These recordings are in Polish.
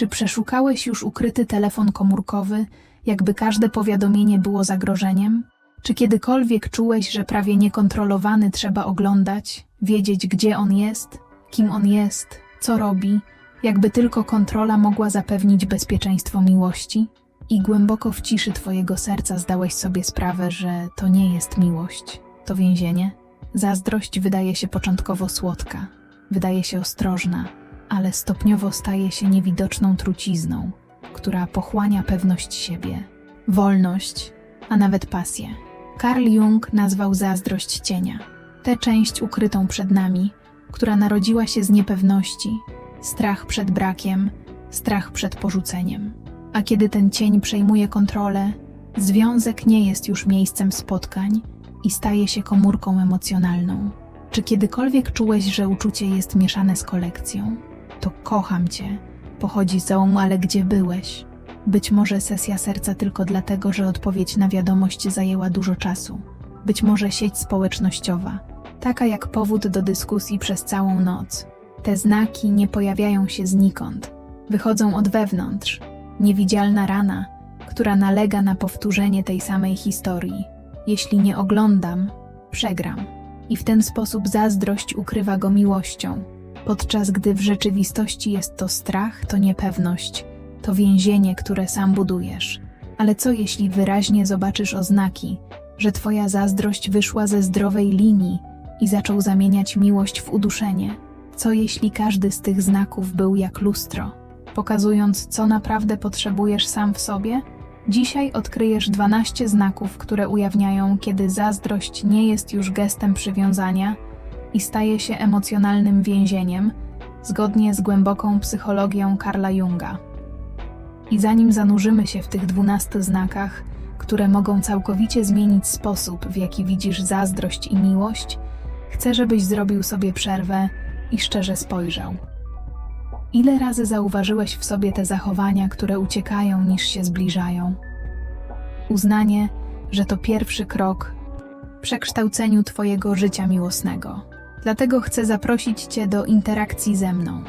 Czy przeszukałeś już ukryty telefon komórkowy, jakby każde powiadomienie było zagrożeniem? Czy kiedykolwiek czułeś, że prawie niekontrolowany trzeba oglądać, wiedzieć gdzie on jest, kim on jest, co robi, jakby tylko kontrola mogła zapewnić bezpieczeństwo miłości? I głęboko w ciszy twojego serca zdałeś sobie sprawę, że to nie jest miłość, to więzienie? Zazdrość wydaje się początkowo słodka, wydaje się ostrożna, ale stopniowo staje się niewidoczną trucizną, która pochłania pewność siebie, wolność, a nawet pasję. Carl Jung nazwał zazdrość cienia, tę część ukrytą przed nami, która narodziła się z niepewności, strach przed brakiem, strach przed porzuceniem. A kiedy ten cień przejmuje kontrolę, związek nie jest już miejscem spotkań i staje się komórką emocjonalną. Czy kiedykolwiek czułeś, że uczucie jest mieszane z kolekcją? To kocham cię, pochodzi z domu, ale gdzie byłeś? Być może sesja serca tylko dlatego, że odpowiedź na wiadomość zajęła dużo czasu. Być może sieć społecznościowa, taka jak powód do dyskusji przez całą noc. Te znaki nie pojawiają się znikąd, wychodzą od wewnątrz. Niewidzialna rana, która nalega na powtórzenie tej samej historii. Jeśli nie oglądam, przegram. I w ten sposób zazdrość ukrywa go miłością, podczas gdy w rzeczywistości jest to strach, to niepewność, to więzienie, które sam budujesz. Ale co jeśli wyraźnie zobaczysz oznaki, że twoja zazdrość wyszła ze zdrowej linii i zaczął zamieniać miłość w uduszenie? Co jeśli każdy z tych znaków był jak lustro, pokazując, co naprawdę potrzebujesz sam w sobie? Dzisiaj odkryjesz 12 znaków, które ujawniają, kiedy zazdrość nie jest już gestem przywiązania i staje się emocjonalnym więzieniem, zgodnie z głęboką psychologią Karla Junga. I zanim zanurzymy się w tych 12 znakach, które mogą całkowicie zmienić sposób, w jaki widzisz zazdrość i miłość, chcę, żebyś zrobił sobie przerwę i szczerze spojrzał. Ile razy zauważyłeś w sobie te zachowania, które uciekają niż się zbliżają? Uznanie, że to pierwszy krok w przekształceniu Twojego życia miłosnego. Dlatego chcę zaprosić Cię do interakcji ze mną.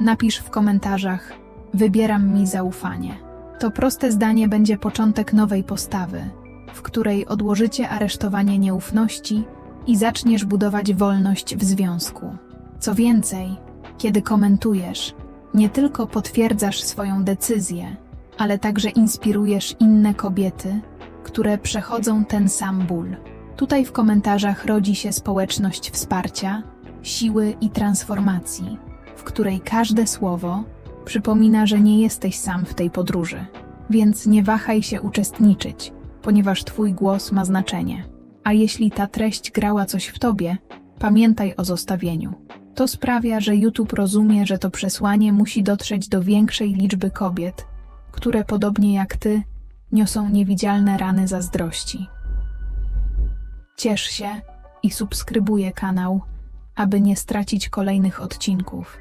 Napisz w komentarzach: Wybieram mi zaufanie. To proste zdanie będzie początek nowej postawy, w której odłożycie aresztowanie nieufności i zaczniesz budować wolność w związku. Co więcej, kiedy komentujesz, nie tylko potwierdzasz swoją decyzję, ale także inspirujesz inne kobiety, które przechodzą ten sam ból. Tutaj w komentarzach rodzi się społeczność wsparcia, siły i transformacji, w której każde słowo przypomina, że nie jesteś sam w tej podróży. Więc nie wahaj się uczestniczyć, ponieważ Twój głos ma znaczenie. A jeśli ta treść grała coś w Tobie, pamiętaj o zostawieniu. To sprawia, że YouTube rozumie, że to przesłanie musi dotrzeć do większej liczby kobiet, które podobnie jak Ty niosą niewidzialne rany zazdrości. Ciesz się i subskrybuję kanał, aby nie stracić kolejnych odcinków,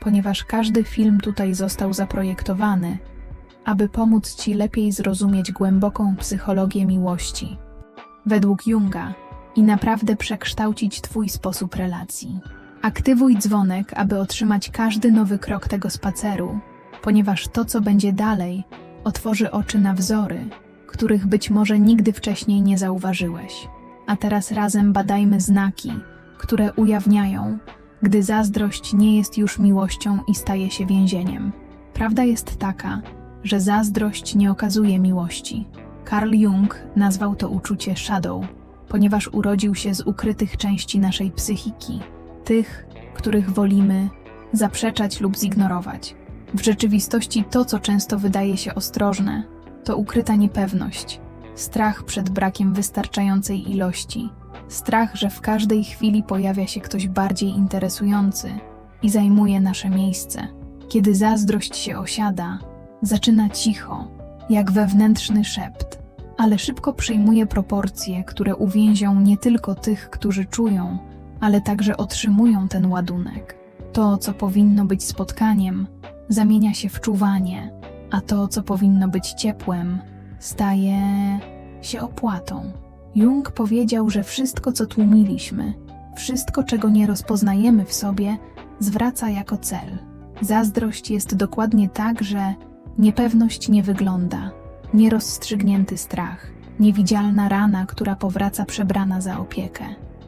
ponieważ każdy film tutaj został zaprojektowany, aby pomóc Ci lepiej zrozumieć głęboką psychologię miłości, według Junga, i naprawdę przekształcić Twój sposób relacji. Aktywuj dzwonek, aby otrzymać każdy nowy krok tego spaceru, ponieważ to, co będzie dalej, otworzy oczy na wzory, których być może nigdy wcześniej nie zauważyłeś. A teraz razem badajmy znaki, które ujawniają, gdy zazdrość nie jest już miłością i staje się więzieniem. Prawda jest taka, że zazdrość nie okazuje miłości. Carl Jung nazwał to uczucie shadow, ponieważ urodził się z ukrytych części naszej psychiki, tych, których wolimy zaprzeczać lub zignorować. W rzeczywistości to, co często wydaje się ostrożne, to ukryta niepewność, strach przed brakiem wystarczającej ilości, strach, że w każdej chwili pojawia się ktoś bardziej interesujący i zajmuje nasze miejsce. Kiedy zazdrość się osiada, zaczyna cicho, jak wewnętrzny szept, ale szybko przyjmuje proporcje, które uwięzią nie tylko tych, którzy czują, ale także otrzymują ten ładunek. To, co powinno być spotkaniem, zamienia się w czuwanie, a to, co powinno być ciepłem, staje się opłatą. Jung powiedział, że wszystko, co tłumiliśmy, wszystko, czego nie rozpoznajemy w sobie, zwraca jako cel. Zazdrość jest dokładnie tak, że niepewność nie wygląda, nierozstrzygnięty strach, niewidzialna rana, która powraca przebrana za opiekę.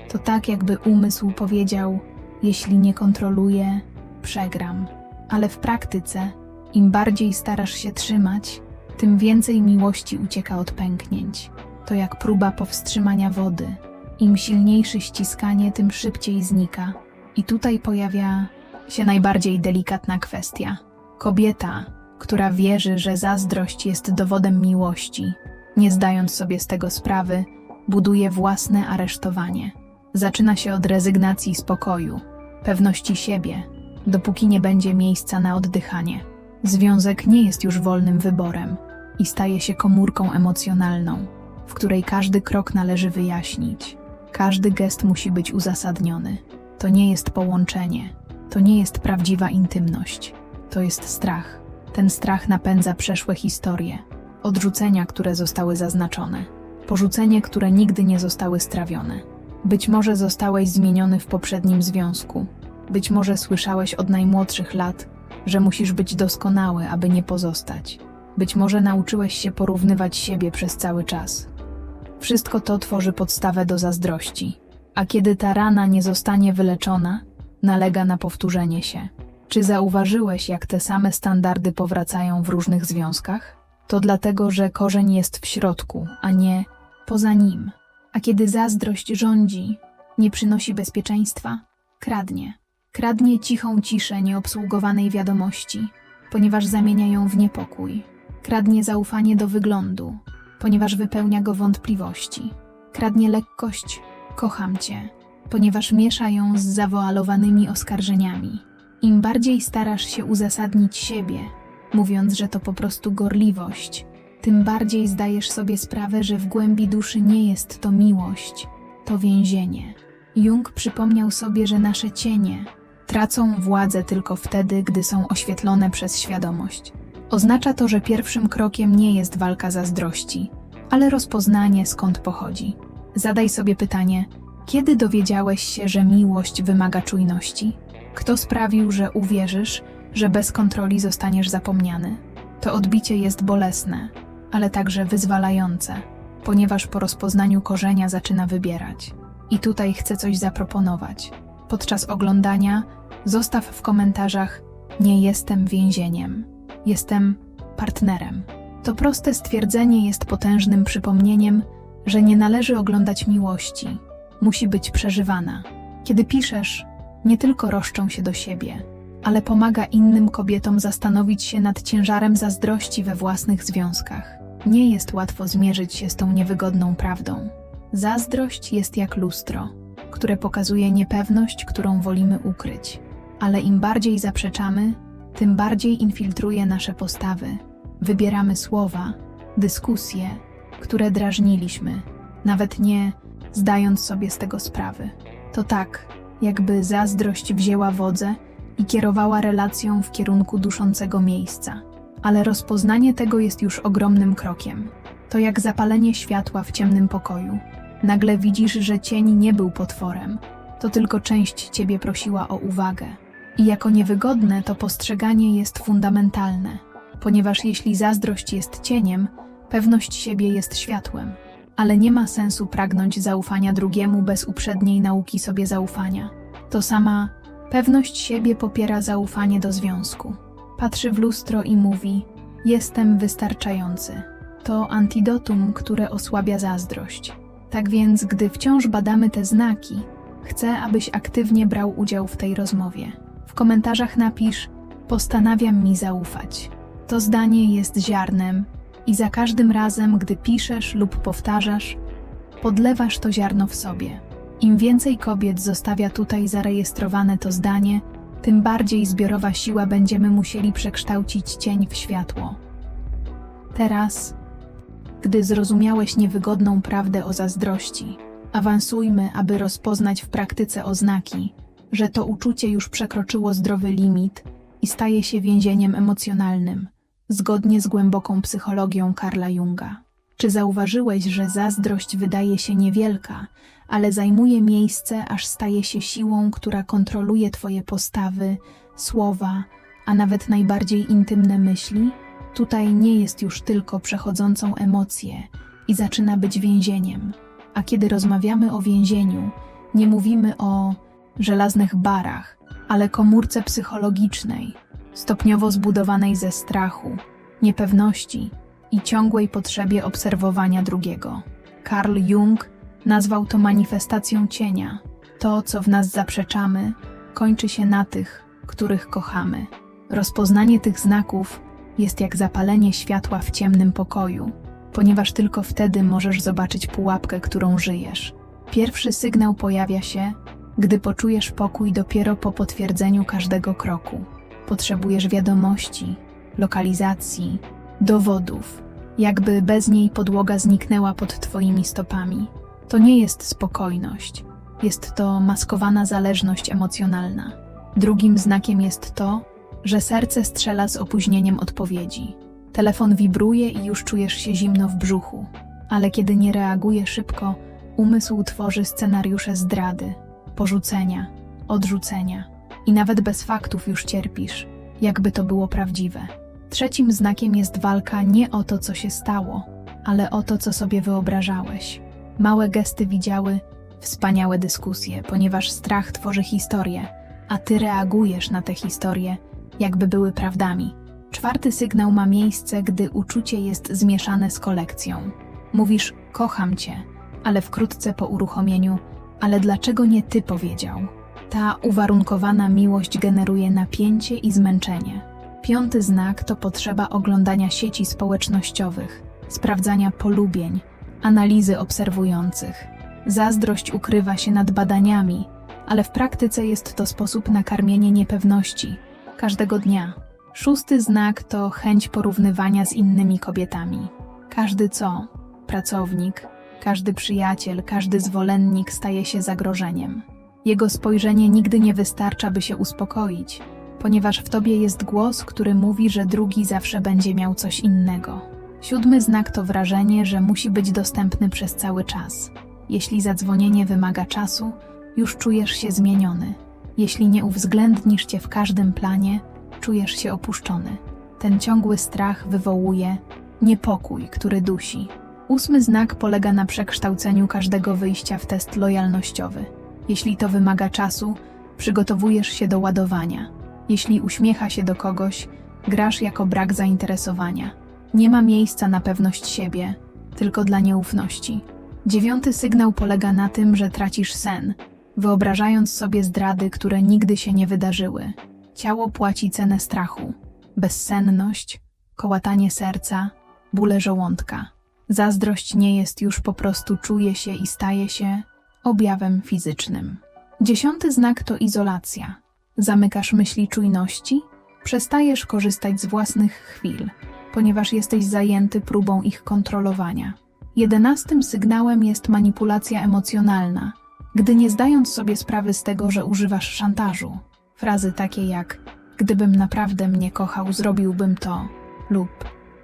To tak, jakby umysł powiedział: Jeśli nie kontroluję, przegram. Ale w praktyce, im bardziej starasz się trzymać, tym więcej miłości ucieka od pęknięć. To jak próba powstrzymania wody. Im silniejsze ściskanie, tym szybciej znika. I tutaj pojawia się najbardziej delikatna kwestia. Kobieta, która wierzy, że zazdrość jest dowodem miłości, nie zdając sobie z tego sprawy, buduje własne aresztowanie. Zaczyna się od rezygnacji spokoju, pewności siebie, dopóki nie będzie miejsca na oddychanie. Związek nie jest już wolnym wyborem i staje się komórką emocjonalną, w której każdy krok należy wyjaśnić. Każdy gest musi być uzasadniony. To nie jest połączenie, to nie jest prawdziwa intymność, to jest strach. Ten strach napędza przeszłe historie, odrzucenia, które zostały zaznaczone, porzucenie, które nigdy nie zostały strawione. Być może zostałeś zmieniony w poprzednim związku, być może słyszałeś od najmłodszych lat, że musisz być doskonały, aby nie pozostać. Być może nauczyłeś się porównywać siebie przez cały czas. Wszystko to tworzy podstawę do zazdrości, a kiedy ta rana nie zostanie wyleczona, nalega na powtórzenie się. Czy zauważyłeś, jak te same standardy powracają w różnych związkach? To dlatego, że korzeń jest w środku, a nie poza nim. A kiedy zazdrość rządzi, nie przynosi bezpieczeństwa, kradnie. Kradnie cichą ciszę nieobsługowanej wiadomości, ponieważ zamienia ją w niepokój. Kradnie zaufanie do wyglądu, ponieważ wypełnia go wątpliwości. Kradnie lekkość, kocham cię, ponieważ miesza ją z zawoalowanymi oskarżeniami. Im bardziej starasz się uzasadnić siebie, mówiąc, że to po prostu gorliwość, tym bardziej zdajesz sobie sprawę, że w głębi duszy nie jest to miłość, to więzienie. Jung przypomniał sobie, że nasze cienie tracą władzę tylko wtedy, gdy są oświetlone przez świadomość. Oznacza to, że pierwszym krokiem nie jest walka zazdrości, ale rozpoznanie skąd pochodzi. Zadaj sobie pytanie: kiedy dowiedziałeś się, że miłość wymaga czujności? Kto sprawił, że uwierzysz, że bez kontroli zostaniesz zapomniany? To odbicie jest bolesne, ale także wyzwalające, ponieważ po rozpoznaniu korzenia zaczyna wybierać. I tutaj chcę coś zaproponować. Podczas oglądania zostaw w komentarzach: Nie jestem więzieniem, jestem partnerem. To proste stwierdzenie jest potężnym przypomnieniem, że nie należy oglądać miłości, musi być przeżywana. Kiedy piszesz, nie tylko roszczą się do siebie, ale pomaga innym kobietom zastanowić się nad ciężarem zazdrości we własnych związkach. Nie jest łatwo zmierzyć się z tą niewygodną prawdą. Zazdrość jest jak lustro, które pokazuje niepewność, którą wolimy ukryć. Ale im bardziej zaprzeczamy, tym bardziej infiltruje nasze postawy. Wybieramy słowa, dyskusje, które drażniliśmy, nawet nie zdając sobie z tego sprawy. To tak, jakby zazdrość wzięła wodze i kierowała relacją w kierunku duszącego miejsca. Ale rozpoznanie tego jest już ogromnym krokiem. To jak zapalenie światła w ciemnym pokoju. Nagle widzisz, że cień nie był potworem, to tylko część ciebie prosiła o uwagę. I jako niewygodne to postrzeganie jest fundamentalne, ponieważ jeśli zazdrość jest cieniem, pewność siebie jest światłem. Ale nie ma sensu pragnąć zaufania drugiemu bez uprzedniej nauki sobie zaufania. To sama pewność siebie popiera zaufanie do związku. Patrzy w lustro i mówi: Jestem wystarczający. To antidotum, które osłabia zazdrość. Tak więc, gdy wciąż badamy te znaki, chcę, abyś aktywnie brał udział w tej rozmowie. W komentarzach napisz: Postanawiam mi zaufać. To zdanie jest ziarnem, i za każdym razem, gdy piszesz lub powtarzasz, podlewasz to ziarno w sobie. Im więcej kobiet zostawia tutaj zarejestrowane to zdanie, tym bardziej zbiorowa siła będziemy musieli przekształcić cień w światło. Teraz, gdy zrozumiałeś niewygodną prawdę o zazdrości, awansujmy, aby rozpoznać w praktyce oznaki, że to uczucie już przekroczyło zdrowy limit i staje się więzieniem emocjonalnym, zgodnie z głęboką psychologią Karla Junga. Czy zauważyłeś, że zazdrość wydaje się niewielka, ale zajmuje miejsce, aż staje się siłą, która kontroluje Twoje postawy, słowa, a nawet najbardziej intymne myśli, tutaj nie jest już tylko przechodzącą emocję i zaczyna być więzieniem. A kiedy rozmawiamy o więzieniu, nie mówimy o żelaznych barach, ale komórce psychologicznej, stopniowo zbudowanej ze strachu, niepewności i ciągłej potrzebie obserwowania drugiego. Carl Jung nazwał to manifestacją cienia. To, co w nas zaprzeczamy, kończy się na tych, których kochamy. Rozpoznanie tych znaków jest jak zapalenie światła w ciemnym pokoju, ponieważ tylko wtedy możesz zobaczyć pułapkę, którą żyjesz. Pierwszy sygnał pojawia się, gdy poczujesz pokój dopiero po potwierdzeniu każdego kroku. Potrzebujesz wiadomości, lokalizacji, dowodów, jakby bez niej podłoga zniknęła pod twoimi stopami. To nie jest spokojność, jest to maskowana zależność emocjonalna. Drugim znakiem jest to, że serce strzela z opóźnieniem odpowiedzi. Telefon wibruje i już czujesz się zimno w brzuchu, ale kiedy nie reaguje szybko, umysł tworzy scenariusze zdrady, porzucenia, odrzucenia i nawet bez faktów już cierpisz, jakby to było prawdziwe. Trzecim znakiem jest walka nie o to, co się stało, ale o to, co sobie wyobrażałeś. Małe gesty widziały wspaniałe dyskusje, ponieważ strach tworzy historię, a ty reagujesz na te historie, jakby były prawdami. Czwarty sygnał ma miejsce, gdy uczucie jest zmieszane z kolekcją. Mówisz, kocham cię, ale wkrótce po uruchomieniu, ale dlaczego nie ty powiedział? Ta uwarunkowana miłość generuje napięcie i zmęczenie. Piąty znak to potrzeba oglądania sieci społecznościowych, sprawdzania polubień, analizy obserwujących. Zazdrość ukrywa się nad badaniami, ale w praktyce jest to sposób na karmienie niepewności każdego dnia. Szósty znak to chęć porównywania z innymi kobietami. Każdy co? Pracownik, każdy przyjaciel, każdy zwolennik staje się zagrożeniem. Jego spojrzenie nigdy nie wystarcza, by się uspokoić, ponieważ w tobie jest głos, który mówi, że drugi zawsze będzie miał coś innego. Siódmy znak to wrażenie, że musi być dostępny przez cały czas. Jeśli zadzwonienie wymaga czasu, już czujesz się zmieniony. Jeśli nie uwzględnisz cię w każdym planie, czujesz się opuszczony. Ten ciągły strach wywołuje niepokój, który dusi. Ósmy znak polega na przekształceniu każdego wyjścia w test lojalnościowy. Jeśli to wymaga czasu, przygotowujesz się do ładowania. Jeśli uśmiecha się do kogoś, grasz jako brak zainteresowania. Nie ma miejsca na pewność siebie, tylko dla nieufności. Dziewiąty sygnał polega na tym, że tracisz sen, wyobrażając sobie zdrady, które nigdy się nie wydarzyły. Ciało płaci cenę strachu, bezsenność, kołatanie serca, bóle żołądka. Zazdrość nie jest już po prostu czuje się i staje się objawem fizycznym. Dziesiąty znak to izolacja. Zamykasz myśli czujności, przestajesz korzystać z własnych chwil, ponieważ jesteś zajęty próbą ich kontrolowania. Jedenastym sygnałem jest manipulacja emocjonalna, gdy nie zdając sobie sprawy z tego, że używasz szantażu. Frazy takie jak gdybym naprawdę mnie kochał, zrobiłbym to lub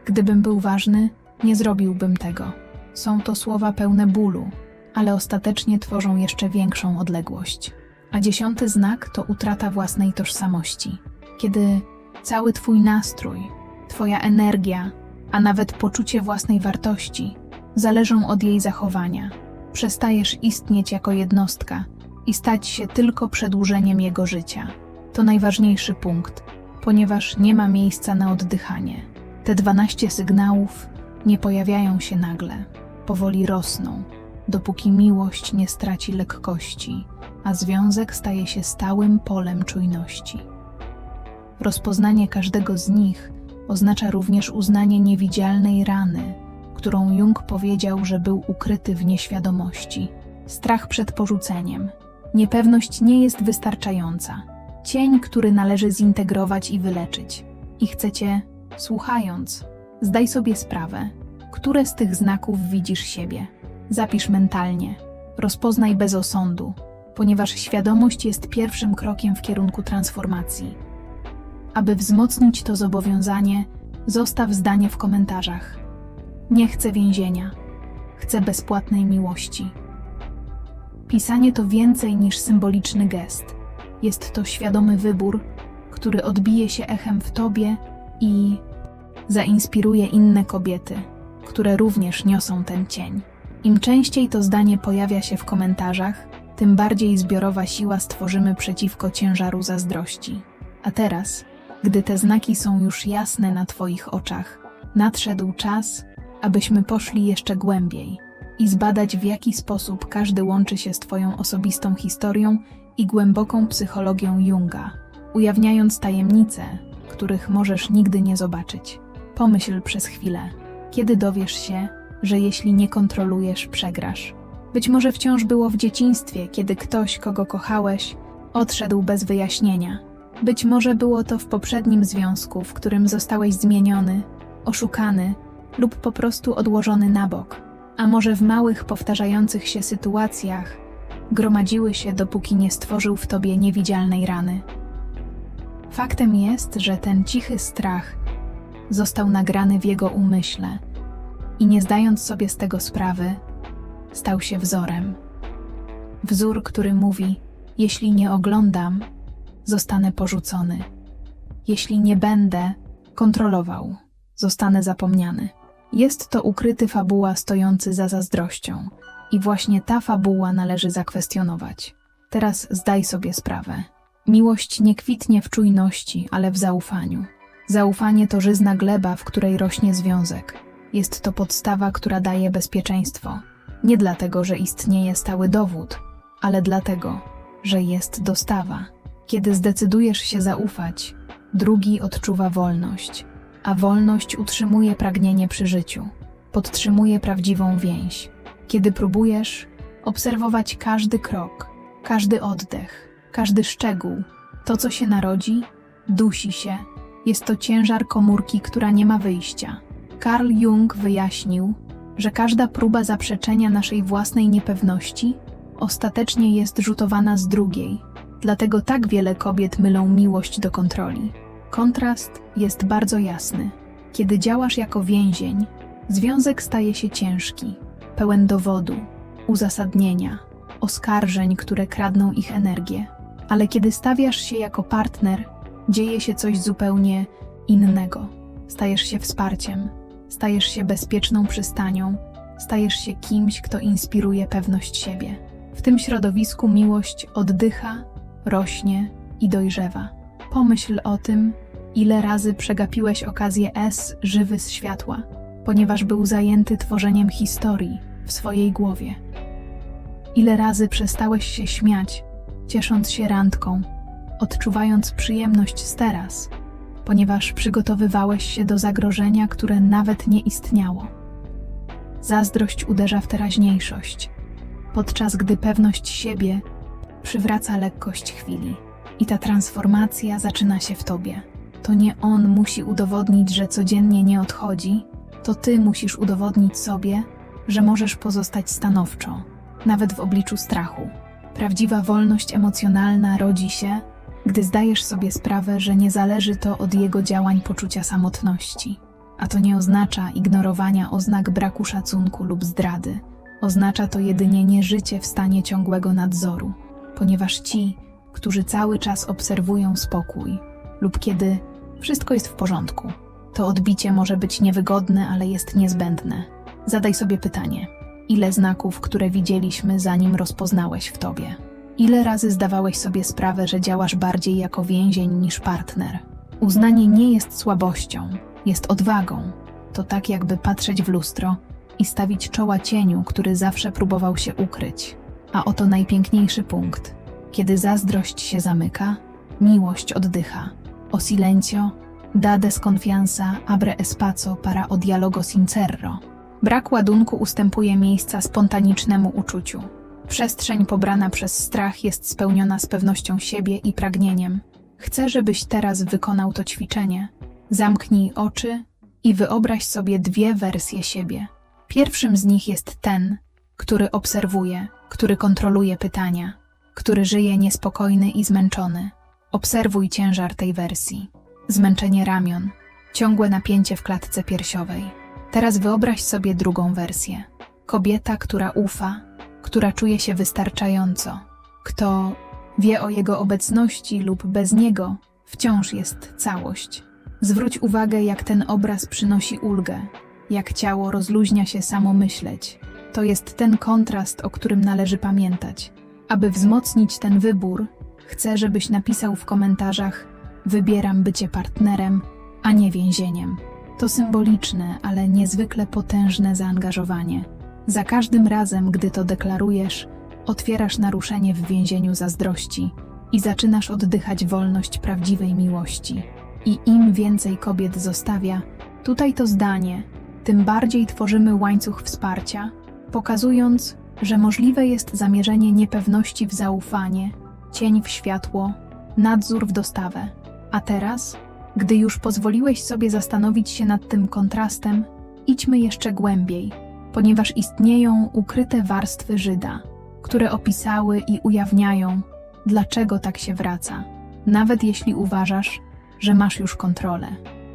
gdybym był ważny, nie zrobiłbym tego. Są to słowa pełne bólu, ale ostatecznie tworzą jeszcze większą odległość. A dziesiąty znak to utrata własnej tożsamości. Kiedy cały Twój nastrój, Twoja energia, a nawet poczucie własnej wartości zależą od jej zachowania. Przestajesz istnieć jako jednostka i stać się tylko przedłużeniem jego życia. To najważniejszy punkt, ponieważ nie ma miejsca na oddychanie. Te 12 sygnałów nie pojawiają się nagle, powoli rosną, dopóki miłość nie straci lekkości, a związek staje się stałym polem czujności. Rozpoznanie każdego z nich oznacza również uznanie niewidzialnej rany, którą Jung powiedział, że był ukryty w nieświadomości. Strach przed porzuceniem. Niepewność nie jest wystarczająca. Cień, który należy zintegrować i wyleczyć. I chcecie, słuchając, zdaj sobie sprawę, które z tych znaków widzisz siebie. Zapisz mentalnie, rozpoznaj bez osądu, ponieważ świadomość jest pierwszym krokiem w kierunku transformacji. Aby wzmocnić to zobowiązanie, zostaw zdanie w komentarzach. Nie chcę więzienia, chcę bezpłatnej miłości. Pisanie to więcej niż symboliczny gest. Jest to świadomy wybór, który odbije się echem w tobie i zainspiruje inne kobiety, które również niosą ten cień. Im częściej to zdanie pojawia się w komentarzach, tym bardziej zbiorowa siła stworzymy przeciwko ciężaru zazdrości. A teraz, gdy te znaki są już jasne na Twoich oczach, nadszedł czas, abyśmy poszli jeszcze głębiej i zbadać, w jaki sposób każdy łączy się z Twoją osobistą historią i głęboką psychologią Junga, ujawniając tajemnice, których możesz nigdy nie zobaczyć. Pomyśl przez chwilę, kiedy dowiesz się, że jeśli nie kontrolujesz, przegrasz. Być może wciąż było w dzieciństwie, kiedy ktoś, kogo kochałeś, odszedł bez wyjaśnienia. Być może było to w poprzednim związku, w którym zostałeś zmieniony, oszukany lub po prostu odłożony na bok. A może w małych, powtarzających się sytuacjach gromadziły się, dopóki nie stworzył w tobie niewidzialnej rany. Faktem jest, że ten cichy strach został nagrany w jego umyśle i nie zdając sobie z tego sprawy, stał się wzorem. Wzór, który mówi: Jeśli nie oglądam, zostanę porzucony. Jeśli nie będę kontrolował, zostanę zapomniany. Jest to ukryty fabuła stojący za zazdrością, i właśnie ta fabuła należy zakwestionować. Teraz zdaj sobie sprawę. Miłość nie kwitnie w czujności, ale w zaufaniu. Zaufanie to żyzna gleba, w której rośnie związek. Jest to podstawa, która daje bezpieczeństwo. Nie dlatego, że istnieje stały dowód, ale dlatego, że jest dostawa. Kiedy zdecydujesz się zaufać, drugi odczuwa wolność, a wolność utrzymuje pragnienie przy życiu, podtrzymuje prawdziwą więź. Kiedy próbujesz obserwować każdy krok, każdy oddech, każdy szczegół, to co się narodzi, dusi się, jest to ciężar komórki, która nie ma wyjścia. Carl Jung wyjaśnił, że każda próba zaprzeczenia naszej własnej niepewności ostatecznie jest rzutowana z drugiej. Dlatego tak wiele kobiet mylą miłość do kontroli. Kontrast jest bardzo jasny. Kiedy działasz jako więzień, związek staje się ciężki, pełen dowodu, uzasadnienia, oskarżeń, które kradną ich energię. Ale kiedy stawiasz się jako partner, dzieje się coś zupełnie innego. Stajesz się wsparciem, stajesz się bezpieczną przystanią, stajesz się kimś, kto inspiruje pewność siebie. W tym środowisku miłość oddycha, rośnie i dojrzewa. Pomyśl o tym, ile razy przegapiłeś okazję S żywy z światła, ponieważ był zajęty tworzeniem historii w swojej głowie. Ile razy przestałeś się śmiać, ciesząc się randką, odczuwając przyjemność z teraz, ponieważ przygotowywałeś się do zagrożenia, które nawet nie istniało. Zazdrość uderza w teraźniejszość, podczas gdy pewność siebie przywraca lekkość chwili. I ta transformacja zaczyna się w tobie. To nie on musi udowodnić, że codziennie nie odchodzi, to ty musisz udowodnić sobie, że możesz pozostać stanowczo, nawet w obliczu strachu. Prawdziwa wolność emocjonalna rodzi się, gdy zdajesz sobie sprawę, że nie zależy to od jego działań poczucia samotności. A to nie oznacza ignorowania oznak braku szacunku lub zdrady. Oznacza to jedynie nieżycie w stanie ciągłego nadzoru, ponieważ ci, którzy cały czas obserwują spokój, lub kiedy wszystko jest w porządku, to odbicie może być niewygodne, ale jest niezbędne. Zadaj sobie pytanie: ile znaków, które widzieliśmy, zanim rozpoznałeś w tobie? Ile razy zdawałeś sobie sprawę, że działasz bardziej jako więzień niż partner? Uznanie nie jest słabością, jest odwagą. To tak, jakby patrzeć w lustro i stawić czoła cieniu, który zawsze próbował się ukryć. A oto najpiękniejszy punkt. Kiedy zazdrość się zamyka, miłość oddycha. O silencio, da desconfianza abre espacio para o dialogo sincero. Brak ładunku ustępuje miejsca spontanicznemu uczuciu. Przestrzeń pobrana przez strach jest spełniona z pewnością siebie i pragnieniem. Chcę, żebyś teraz wykonał to ćwiczenie. Zamknij oczy i wyobraź sobie dwie wersje siebie. Pierwszym z nich jest ten, który obserwuje, który kontroluje pytania, który żyje niespokojny i zmęczony. Obserwuj ciężar tej wersji. Zmęczenie ramion, ciągłe napięcie w klatce piersiowej. Teraz wyobraź sobie drugą wersję. Kobieta, która ufa, która czuje się wystarczająco, kto wie o jego obecności lub bez niego wciąż jest całość. Zwróć uwagę, jak ten obraz przynosi ulgę, jak ciało rozluźnia się samo myśleć. To jest ten kontrast, o którym należy pamiętać. Aby wzmocnić ten wybór, chcę, żebyś napisał w komentarzach: Wybieram bycie partnerem, a nie więzieniem. To symboliczne, ale niezwykle potężne zaangażowanie. Za każdym razem, gdy to deklarujesz, otwierasz naruszenie w więzieniu zazdrości i zaczynasz oddychać wolność prawdziwej miłości. I im więcej kobiet zostawia, tutaj to zdanie, tym bardziej tworzymy łańcuch wsparcia, pokazując, że możliwe jest zamierzenie niepewności w zaufanie, cień w światło, nadzór w dostawę. A teraz, gdy już pozwoliłeś sobie zastanowić się nad tym kontrastem, idźmy jeszcze głębiej, ponieważ istnieją ukryte warstwy Żyda, które opisały i ujawniają, dlaczego tak się wraca, nawet jeśli uważasz, że masz już kontrolę.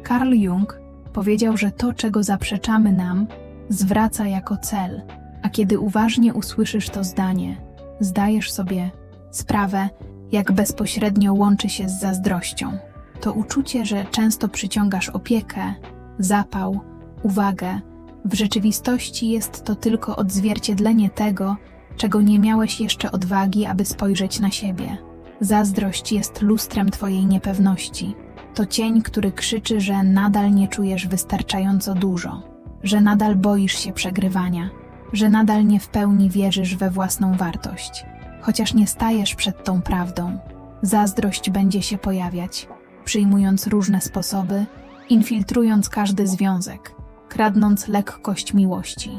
Carl Jung powiedział, że to, czego zaprzeczamy nam, zwraca jako cel, a kiedy uważnie usłyszysz to zdanie, zdajesz sobie sprawę, jak bezpośrednio łączy się z zazdrością. To uczucie, że często przyciągasz opiekę, zapał, uwagę, w rzeczywistości jest to tylko odzwierciedlenie tego, czego nie miałeś jeszcze odwagi, aby spojrzeć na siebie. Zazdrość jest lustrem Twojej niepewności. To cień, który krzyczy, że nadal nie czujesz wystarczająco dużo, że nadal boisz się przegrywania, że nadal nie w pełni wierzysz we własną wartość. Chociaż nie stajesz przed tą prawdą, zazdrość będzie się pojawiać, przyjmując różne sposoby, infiltrując każdy związek, kradnąc lekkość miłości.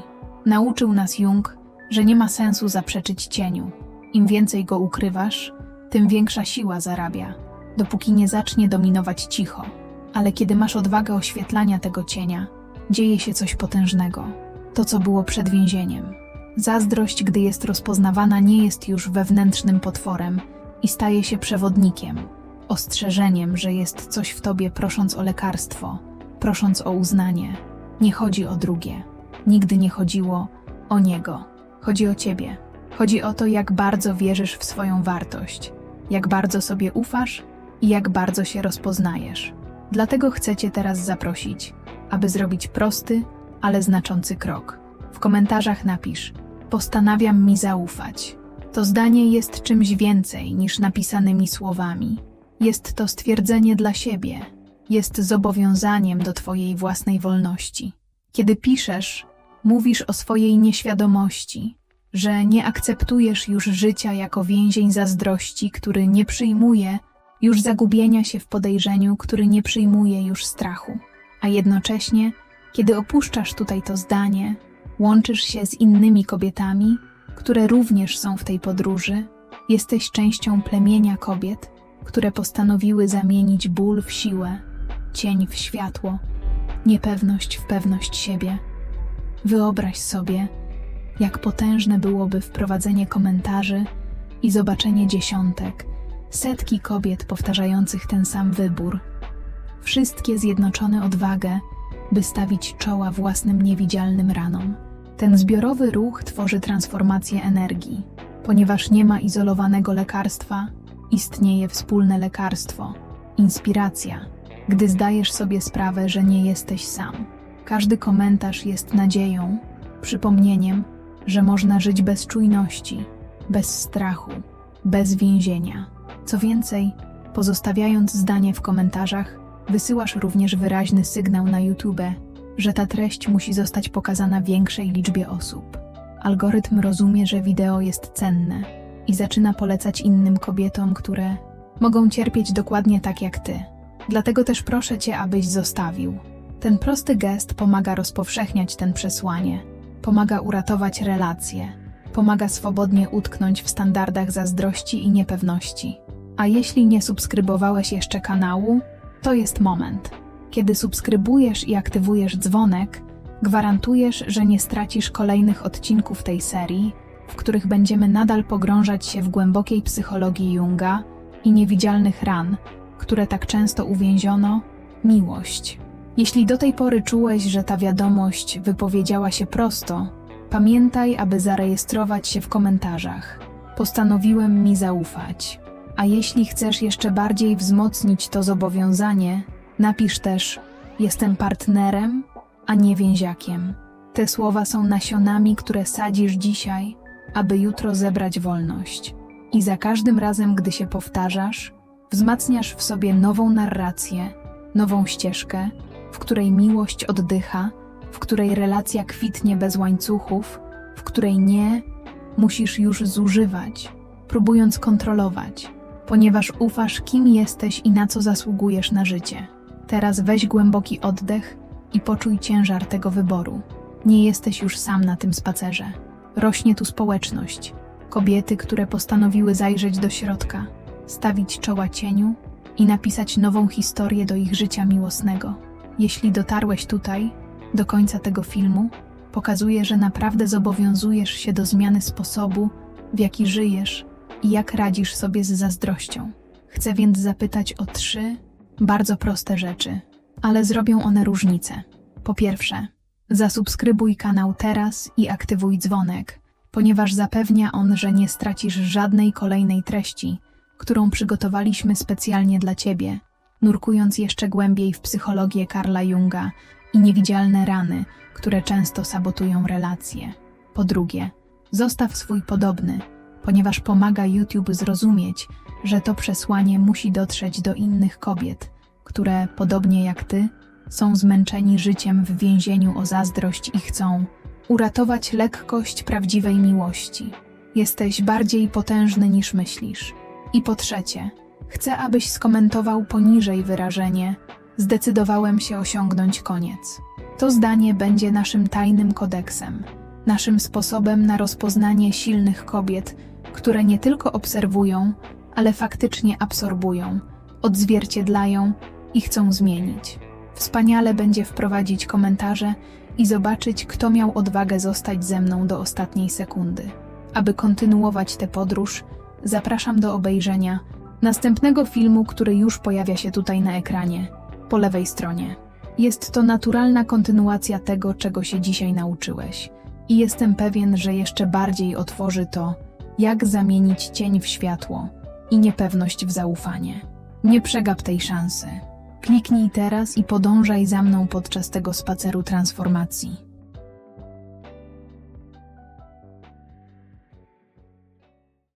Nauczył nas Jung, że nie ma sensu zaprzeczyć cieniu. Im więcej go ukrywasz, tym większa siła zarabia, dopóki nie zacznie dominować cicho. Ale kiedy masz odwagę oświetlania tego cienia, dzieje się coś potężnego. To, co było przed więzieniem. Zazdrość, gdy jest rozpoznawana, nie jest już wewnętrznym potworem i staje się przewodnikiem, ostrzeżeniem, że jest coś w tobie, prosząc o lekarstwo, prosząc o uznanie. Nie chodzi o drugie. Nigdy nie chodziło o niego. Chodzi o ciebie. Chodzi o to, jak bardzo wierzysz w swoją wartość, jak bardzo sobie ufasz i jak bardzo się rozpoznajesz. Dlatego chcę Cię teraz zaprosić, aby zrobić prosty, ale znaczący krok. W komentarzach napisz: Postanawiam mi zaufać. To zdanie jest czymś więcej niż napisanymi słowami. Jest to stwierdzenie dla siebie, jest zobowiązaniem do Twojej własnej wolności. Kiedy piszesz, mówisz o swojej nieświadomości, że nie akceptujesz już życia jako więzień zazdrości, który nie przyjmuje już zagubienia się w podejrzeniu, który nie przyjmuje już strachu. A jednocześnie, kiedy opuszczasz tutaj to zdanie, łączysz się z innymi kobietami, które również są w tej podróży, jesteś częścią plemienia kobiet, które postanowiły zamienić ból w siłę, cień w światło, niepewność w pewność siebie. Wyobraź sobie, jak potężne byłoby wprowadzenie komentarzy i zobaczenie dziesiątek, setki kobiet powtarzających ten sam wybór. Wszystkie zjednoczone odwagę, by stawić czoła własnym niewidzialnym ranom. Ten zbiorowy ruch tworzy transformację energii. Ponieważ nie ma izolowanego lekarstwa, istnieje wspólne lekarstwo inspiracja, gdy zdajesz sobie sprawę, że nie jesteś sam. Każdy komentarz jest nadzieją, przypomnieniem, że można żyć bez czujności, bez strachu, bez więzienia. Co więcej, pozostawiając zdanie w komentarzach, wysyłasz również wyraźny sygnał na YouTube, że ta treść musi zostać pokazana większej liczbie osób. Algorytm rozumie, że wideo jest cenne i zaczyna polecać innym kobietom, które mogą cierpieć dokładnie tak jak ty. Dlatego też proszę cię, abyś zostawił. Ten prosty gest pomaga rozpowszechniać ten przesłanie, pomaga uratować relacje, pomaga swobodnie utknąć w standardach zazdrości i niepewności. A jeśli nie subskrybowałeś jeszcze kanału, to jest moment. Kiedy subskrybujesz i aktywujesz dzwonek, gwarantujesz, że nie stracisz kolejnych odcinków tej serii, w których będziemy nadal pogrążać się w głębokiej psychologii Junga i niewidzialnych ran, które tak często uwięziono miłość. Jeśli do tej pory czułeś, że ta wiadomość wypowiedziała się prosto, pamiętaj, aby zarejestrować się w komentarzach. Postanowiłem mi zaufać. A jeśli chcesz jeszcze bardziej wzmocnić to zobowiązanie, napisz też: Jestem partnerem, a nie więziakiem. Te słowa są nasionami, które sadzisz dzisiaj, aby jutro zebrać wolność. I za każdym razem, gdy się powtarzasz, wzmacniasz w sobie nową narrację, nową ścieżkę, w której miłość oddycha, w której relacja kwitnie bez łańcuchów, w której nie musisz już zużywać, próbując kontrolować, ponieważ ufasz, kim jesteś i na co zasługujesz na życie. Teraz weź głęboki oddech i poczuj ciężar tego wyboru. Nie jesteś już sam na tym spacerze. Rośnie tu społeczność. Kobiety, które postanowiły zajrzeć do środka, stawić czoła cieniu i napisać nową historię do ich życia miłosnego. Jeśli dotarłeś tutaj, do końca tego filmu, pokazuje, że naprawdę zobowiązujesz się do zmiany sposobu, w jaki żyjesz i jak radzisz sobie z zazdrością. Chcę więc zapytać o trzy bardzo proste rzeczy, ale zrobią one różnicę. Po pierwsze, zasubskrybuj kanał teraz i aktywuj dzwonek, ponieważ zapewnia on, że nie stracisz żadnej kolejnej treści, którą przygotowaliśmy specjalnie dla Ciebie, nurkując jeszcze głębiej w psychologię Karla Junga i niewidzialne rany, które często sabotują relacje. Po drugie, zostaw swój podobny, ponieważ pomaga YouTube zrozumieć, że to przesłanie musi dotrzeć do innych kobiet, które, podobnie jak ty, są zmęczeni życiem w więzieniu o zazdrość i chcą uratować lekkość prawdziwej miłości. Jesteś bardziej potężny niż myślisz. I po trzecie, chcę, abyś skomentował poniżej wyrażenie zdecydowałem się osiągnąć koniec. To zdanie będzie naszym tajnym kodeksem, naszym sposobem na rozpoznanie silnych kobiet, które nie tylko obserwują, ale faktycznie absorbują, odzwierciedlają i chcą zmienić. Wspaniale będzie wprowadzić komentarze i zobaczyć, kto miał odwagę zostać ze mną do ostatniej sekundy. Aby kontynuować tę podróż, zapraszam do obejrzenia następnego filmu, który już pojawia się tutaj na ekranie, po lewej stronie. Jest to naturalna kontynuacja tego, czego się dzisiaj nauczyłeś. I jestem pewien, że jeszcze bardziej otworzy to, jak zamienić cień w światło i niepewność w zaufanie. Nie przegap tej szansy. Kliknij teraz i podążaj za mną podczas tego spaceru transformacji.